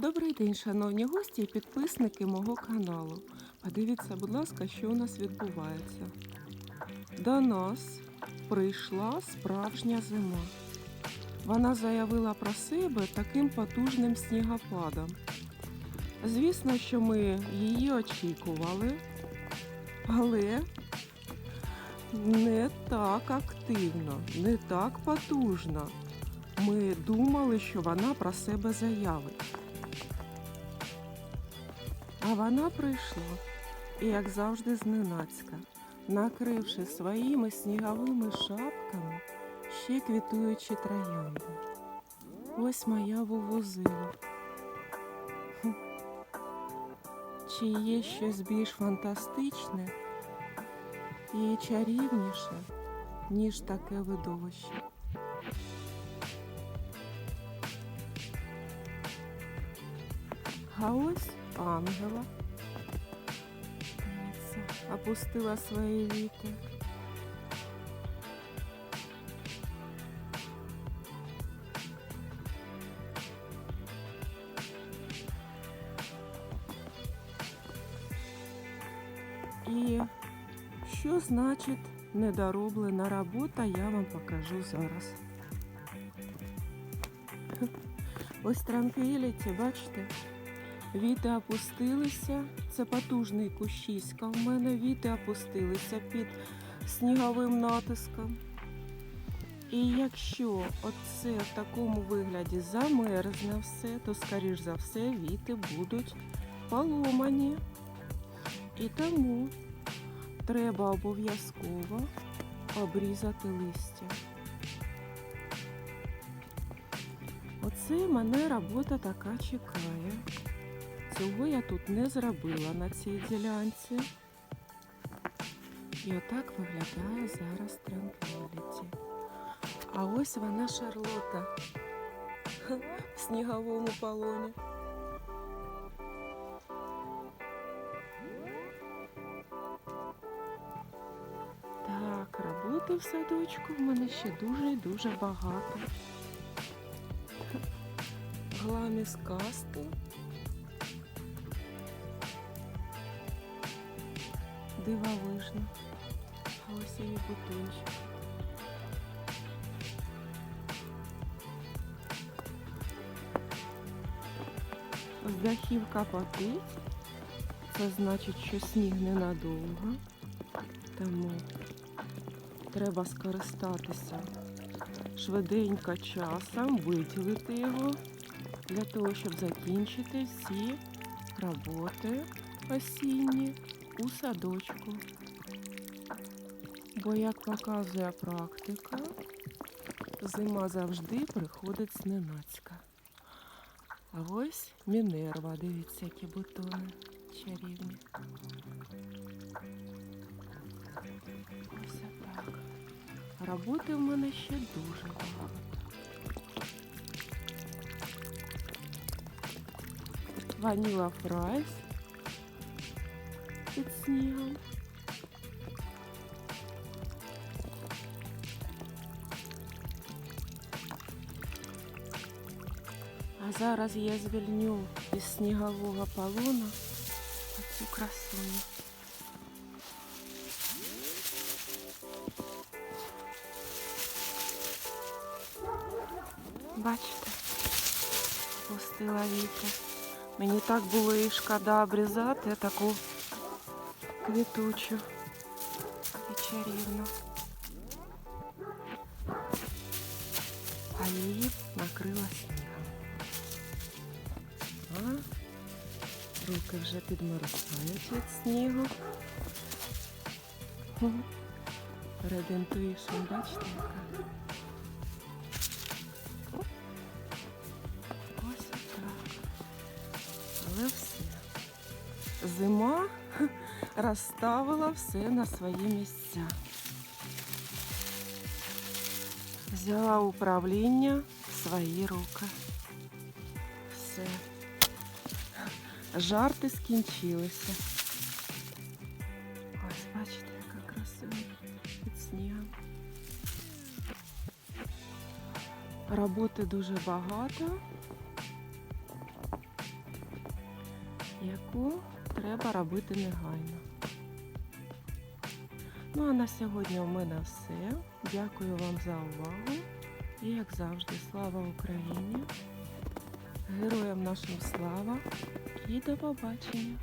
Добрий день, шановні гості і підписники мого каналу. Подивіться, будь ласка, що у нас відбувається. До нас прийшла справжня зима. Вона заявила про себе таким потужним снігопадом. Звісно, що ми її очікували, але не так активно, не так потужно. Ми думали, що вона про себе заявить. А вона прийшла, і, як завжди, зненацька, накривши своїми сніговими шапками ще квітуючі троянди. Ось моя вувузила. Хм. Чи є щось більш фантастичне і чарівніше, ніж таке видовище? А ось ангела. Опустила свої віки. І що значить недороблена робота, я вам покажу зараз. Ось транквіліті, бачите? Віти опустилися, це потужний кущиська в мене. Віти опустилися під сніговим натиском. І якщо оце в такому вигляді замерзне все, то, скоріш за все, віти будуть поломані. І тому треба обов'язково обрізати листя. Оце мене робота така чекає. Цього я тут не зробила на цій ділянці. І отак виглядає зараз транквіліті. А ось вона Шарлота в сніговому полоні. Так, роботи в садочку в мене ще дуже і дуже багато. Гламіс касти. Дивовижно. Ось її бутончик. З дахів капотить. Це значить, що сніг ненадовго. Тому треба скористатися швиденько часом, виділити його для того, щоб закінчити всі роботи осінні у садочку. Бо, як показує практика, зима завжди приходить зненацька. А ось Мінерва, дивіться, які бутони чарівні. Ось так. Роботи в мене ще дуже багато. Ваніла фрайс під снігом. А зараз я звільню із снігового полона оцю красуню. Бачите, пустила вітер. Мені так було і шкода обрізати таку Квітучу і чарівну. А її накрила снігом. А руки вже підмерзають від снігу. Хм. Red бачите, яка? Ось так. Але все. Зима розставила все на свої місця. Взяла управління в свої руки. Все. Жарти скінчилися. Ось, бачите, яка красива під снігом. Роботи дуже багато. яку треба робити негайно. Ну а на сьогодні у мене все. Дякую вам за увагу. І як завжди, слава Україні! Героям нашим слава і до побачення!